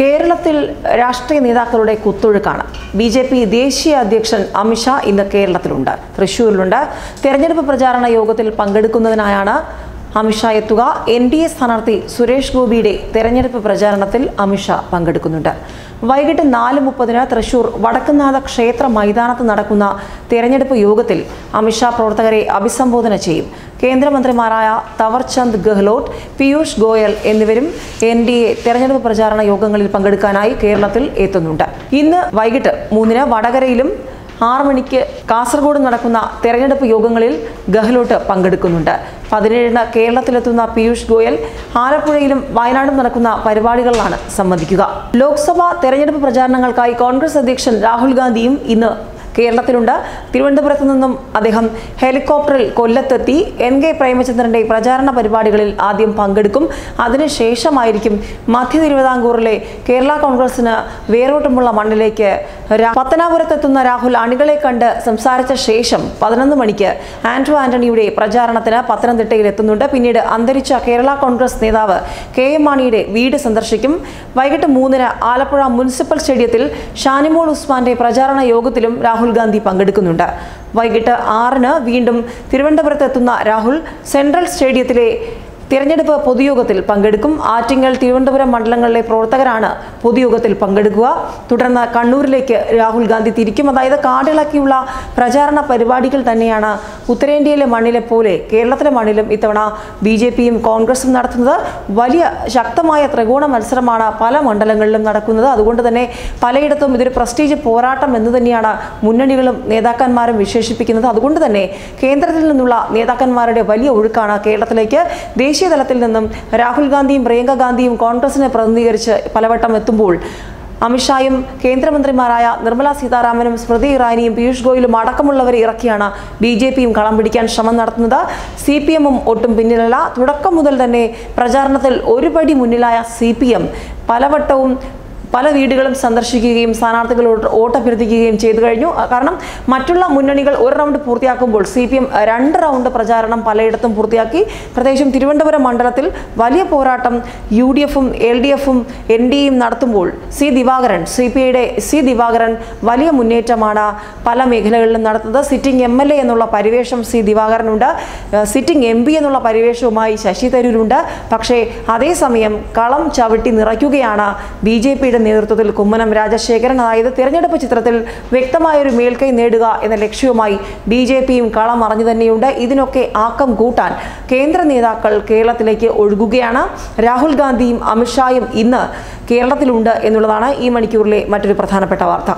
കേരളത്തിൽ രാഷ്ട്രീയ നേതാക്കളുടെ കുത്തൊഴുക്കാണ്. ബി ജെ പി ദേശീയ അധ്യക്ഷൻ അമിത്ഷാ ഇന്ന് കേരളത്തിലുണ്ട്. തൃശൂരിലുണ്ട്. തെരഞ്ഞെടുപ്പ് പ്രചാരണ യോഗത്തിൽ പങ്കെടുക്കുന്നതിനായാണ് അമിത്ഷാ എത്തുക. എൻ ഡി എ സ്ഥാനാർത്ഥി സുരേഷ് ഗോപിയുടെ തെരഞ്ഞെടുപ്പ് പ്രചാരണത്തിൽ അമിത്ഷാ പങ്കെടുക്കുന്നുണ്ട്. വൈകിട്ട് നാല് മുപ്പതിന് തൃശൂർ വടക്കുന്നാഥ ക്ഷേത്ര മൈതാനത്ത് നടക്കുന്ന തെരഞ്ഞെടുപ്പ് യോഗത്തിൽ അമിത്ഷാ പ്രവർത്തകരെ അഭിസംബോധന ചെയ്യും. കേന്ദ്രമന്ത്രിമാരായ തവർചന്ദ് ഗെഹ്ലോട്ട് പീയൂഷ് ഗോയൽ എന്നിവരും എൻ ഡി എ തെരഞ്ഞെടുപ്പ് പ്രചാരണ യോഗങ്ങളിൽ പങ്കെടുക്കാനായി കേരളത്തിൽ എത്തുന്നുണ്ട്. ഇന്ന് വൈകിട്ട് മൂന്നിന് വടകരയിലും ആറ് മണിക്ക് കാസർഗോഡ് നടക്കുന്ന തെരഞ്ഞെടുപ്പ് യോഗങ്ങളിൽ ഗെഹ്ലോട്ട് പങ്കെടുക്കുന്നുണ്ട്. പതിനേഴിന് കേരളത്തിലെത്തുന്ന പീയൂഷ് ഗോയൽ ആലപ്പുഴയിലും വയനാടും നടക്കുന്ന പരിപാടികളിലാണ് സംബന്ധിക്കുക. ലോക്സഭാ തെരഞ്ഞെടുപ്പ് പ്രചാരണങ്ങൾക്കായി കോൺഗ്രസ് അധ്യക്ഷൻ രാഹുൽ ഗാന്ധിയും ഇന്ന് കേരളത്തിലുണ്ട്. തിരുവനന്തപുരത്ത് നിന്നും അദ്ദേഹം ഹെലികോപ്റ്ററിൽ കൊല്ലത്തെത്തി. എൻ കെ പ്രേമചന്ദ്രന്റെ പ്രചാരണ പരിപാടികളിൽ ആദ്യം പങ്കെടുക്കും. അതിനുശേഷമായിരിക്കും മധ്യ തിരുവിതാംകൂറിലെ കേരള കോൺഗ്രസിന് വേരോട്ടമുള്ള മണ്ണിലേക്ക് പത്തനാപുരത്തെത്തുന്ന രാഹുൽ അണികളെ കണ്ട് സംസാരിച്ച ശേഷം പതിനൊന്ന് മണിക്ക് ആന്റോ ആന്റണിയുടെ പ്രചാരണത്തിന് പത്തനംതിട്ടയിൽ എത്തുന്നുണ്ട്. പിന്നീട് അന്തരിച്ച കേരള കോൺഗ്രസ് നേതാവ് കെ എം മാണിയുടെ വീട് സന്ദർശിക്കും. വൈകിട്ട് മൂന്നിന് ആലപ്പുഴ മുനിസിപ്പൽ സ്റ്റേഡിയത്തിൽ ഷാനിമോൾ ഉസ്മാന്റെ പ്രചാരണ യോഗത്തിലും രാഹുൽ ഗാന്ധി പങ്കെടുക്കുന്നുണ്ട്. വൈകിട്ട് ആറിന് വീണ്ടും തിരുവനന്തപുരത്ത് എത്തുന്ന രാഹുൽ സെൻട്രൽ സ്റ്റേഡിയത്തിലെ തിരഞ്ഞെടുപ്പ് പൊതുയോഗത്തിൽ പങ്കെടുക്കും. ആറ്റിങ്ങൽ തിരുവനന്തപുരം മണ്ഡലങ്ങളിലെ പ്രവർത്തകരാണ് പൊതുയോഗത്തിൽ പങ്കെടുക്കുക. തുടർന്ന് കണ്ണൂരിലേക്ക് രാഹുൽ ഗാന്ധി തിരിക്കും. അതായത് കാടിളക്കിയുള്ള പ്രചാരണ പരിപാടികൾ തന്നെയാണ് ഉത്തരേന്ത്യയിലെ മണ്ണിലെ പോലെ കേരളത്തിലെ മണ്ണിലും ഇത്തവണ ബി കോൺഗ്രസും നടത്തുന്നത്. വലിയ ശക്തമായ ത്രികോണ മത്സരമാണ് പല മണ്ഡലങ്ങളിലും നടക്കുന്നത്. അതുകൊണ്ട് തന്നെ പലയിടത്തും ഇതൊരു പ്രസ്റ്റീജ് പോരാട്ടം എന്ന് തന്നെയാണ് മുന്നണികളും നേതാക്കന്മാരും വിശേഷിപ്പിക്കുന്നത്. അതുകൊണ്ട് തന്നെ കേന്ദ്രത്തിൽ നിന്നുള്ള നേതാക്കന്മാരുടെ വലിയ ഒഴുക്കാണ് കേരളത്തിലേക്ക്. ദേശീയ തലത്തിൽ നിന്നും രാഹുൽ ഗാന്ധിയും പ്രിയങ്ക ഗാന്ധിയും കോൺഗ്രസിനെ പ്രതിനിധീകരിച്ച് പലവട്ടം എത്തുമ്പോൾ അമിത്ഷായും കേന്ദ്രമന്ത്രിമാരായ നിർമ്മല സീതാരാമനും സ്മൃതി ഇറാനിയും പീയൂഷ് ഗോയലും അടക്കമുള്ളവരെ ഇറക്കിയാണ് ബി ജെ പിയും കളം പിടിക്കാൻ ശ്രമം നടത്തുന്നത്. സി പി എമ്മും ഒട്ടും പിന്നിലല്ല. തുടക്കം മുതൽ തന്നെ പ്രചാരണത്തിൽ ഒരുപടി മുന്നിലായ സി പി എം പലവട്ടവും പല വീടുകളും സന്ദർശിക്കുകയും സ്ഥാനാർത്ഥികളോട് വോട്ടഭ്യർത്ഥിക്കുകയും ചെയ്തു കഴിഞ്ഞു. കാരണം മറ്റുള്ള മുന്നണികൾ ഒരു റൗണ്ട് പൂർത്തിയാക്കുമ്പോൾ സി പി എം രണ്ട് റൗണ്ട് പ്രചാരണം പലയിടത്തും പൂർത്തിയാക്കി. പ്രത്യേകിച്ചും തിരുവനന്തപുരം മണ്ഡലത്തിൽ വലിയ പോരാട്ടം യു ഡി എഫും എൽ ഡി എഫും എൻ ഡി എയും നടത്തുമ്പോൾ സി ദിവാകരൻ സി പി ഐയുടെ സി ദിവാകരൻ വലിയ മുന്നേറ്റമാണ് പല മേഖലകളിലും നടത്തുന്നത്. സിറ്റിംഗ് എം എൽ എ എന്നുള്ള പരിവേഷം സി ദിവാകരനുണ്ട്. സിറ്റിംഗ് എം പി എന്നുള്ള പരിവേഷവുമായി ശശി തരൂരുണ്ട്. പക്ഷേ അതേസമയം കളം ചവിട്ടി നിറയ്ക്കുകയാണ് ബി ജെ പിയുടെ നേതൃത്വത്തിൽ കുമ്മനം രാജശേഖരൻ അതായത് തിരഞ്ഞെടുപ്പ് ചിത്രത്തിൽ വ്യക്തമായൊരു മേൽക്കൈ നേടുക എന്ന ലക്ഷ്യവുമായി ബി ജെ പിയും കളം അറിഞ്ഞു തന്നെയുണ്ട്. ഇതിനൊക്കെ ആക്കം കൂട്ടാൻ കേന്ദ്ര നേതാക്കൾ കേരളത്തിലേക്ക് ഒഴുകുകയാണ്. രാഹുൽ ഗാന്ധിയും അമിത്ഷായും ഇന്ന് കേരളത്തിലുണ്ട് എന്നുള്ളതാണ് ഈ മണിക്കൂറിലെ മറ്റൊരു പ്രധാനപ്പെട്ട വാർത്ത.